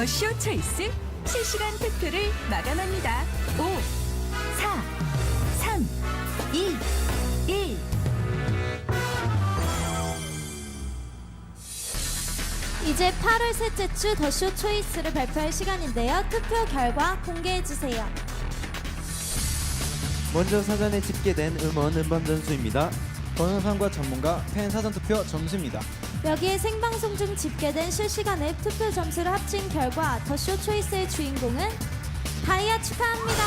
더 쇼 초이스 실시간 투표를 마감합니다. 5, 4, 3, 2, 1. 이제 8월 셋째 주 더 쇼 초이스를 발표할 시간인데요. 투표 결과 공개해 주세요. 먼저 사전에 집계된 음원 음반 점수입니다. 번호상과 전문가 팬 사전 투표 점수입니다. 여기에 생방송 중 집계된 실시간 앱 투표 점수를 합친 결과 더쇼 초이스의 주인공은 다이아 축하합니다.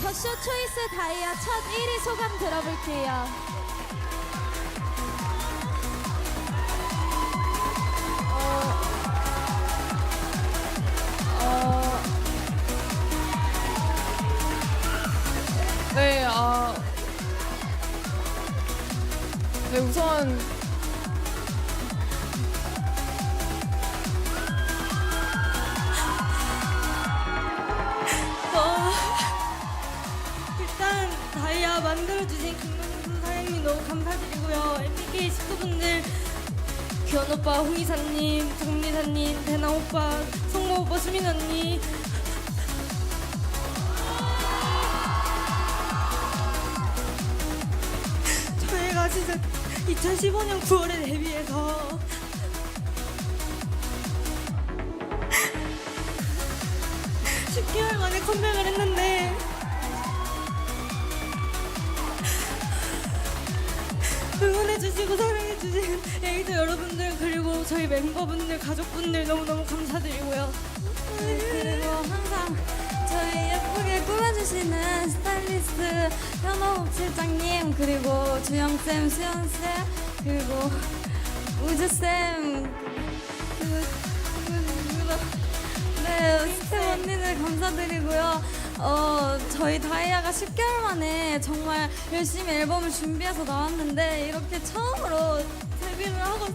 더쇼 초이스 다이아 첫 1위 소감 들어볼게요. 네 우선 어, 일단 다이아 만들어주신 김명수 사장님 너무 감사드리고요. MBK 식구분들 기원 오빠, 홍이사님, 정미사님, 대나 오빠, 성모 오빠, 수민 언니 저희가 진짜 2015년 9월에 데뷔해서. 십 개월 만에 컴백을 했는데. 응원해주시고 사랑해주신 에이드 여러분들 그리고 저희 멤버분들 가족분들 너무너무 감사드리고요. 그리고 항상 저희 예쁘게 꾸며 현호흡 실장님 그리고 주영쌤, 수영쌤 그리고 우주쌤. 그리고 누구다 네 스텝 언니들 감사드리고요. 어 저희 다이아가 10개월 만에 정말 열심히 앨범을 준비해서 나왔는데 이렇게 처음으로 데뷔를 하고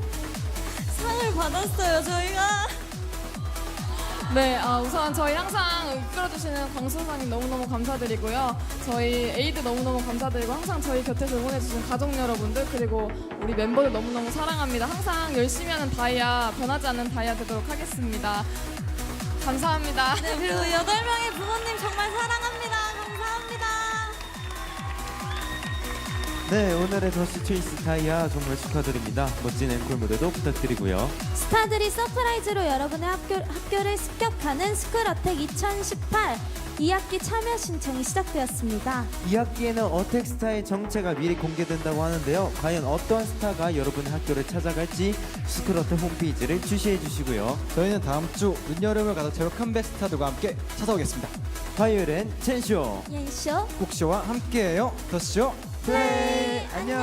상을 받았어요 저희가 네, 아, 우선 저희 항상 이끌어주시는 광수사님 너무너무 감사드리고요. 저희 에이드 너무너무 감사드리고 항상 저희 곁에서 응원해주신 가족 여러분들 그리고 우리 멤버들 너무너무 사랑합니다. 항상 열심히 하는 다이아, 변하지 않는 다이아 되도록 하겠습니다. 감사합니다. 네, 그리고 여덟 명의 부모님 정말 사랑합니다. 네, 오늘의 더시 트위스 타이아 정말 축하드립니다. 멋진 앵콜 무대도 부탁드리고요. 스타들이 서프라이즈로 여러분의 학교, 학교를 습격하는 스쿨어택 2018 2학기 참여 신청이 시작되었습니다. 2학기에는 어택 스타의 정체가 미리 공개된다고 하는데요. 과연 어떠한 스타가 여러분의 학교를 찾아갈지 스크러트 홈페이지를 주시해 주시고요. 저희는 다음 주 늦여름을 가득 컴백 스타들과 함께 찾아오겠습니다. 화요일엔 첸쇼 예쇼 국쇼와 함께해요. 더쇼 플레이 안녕.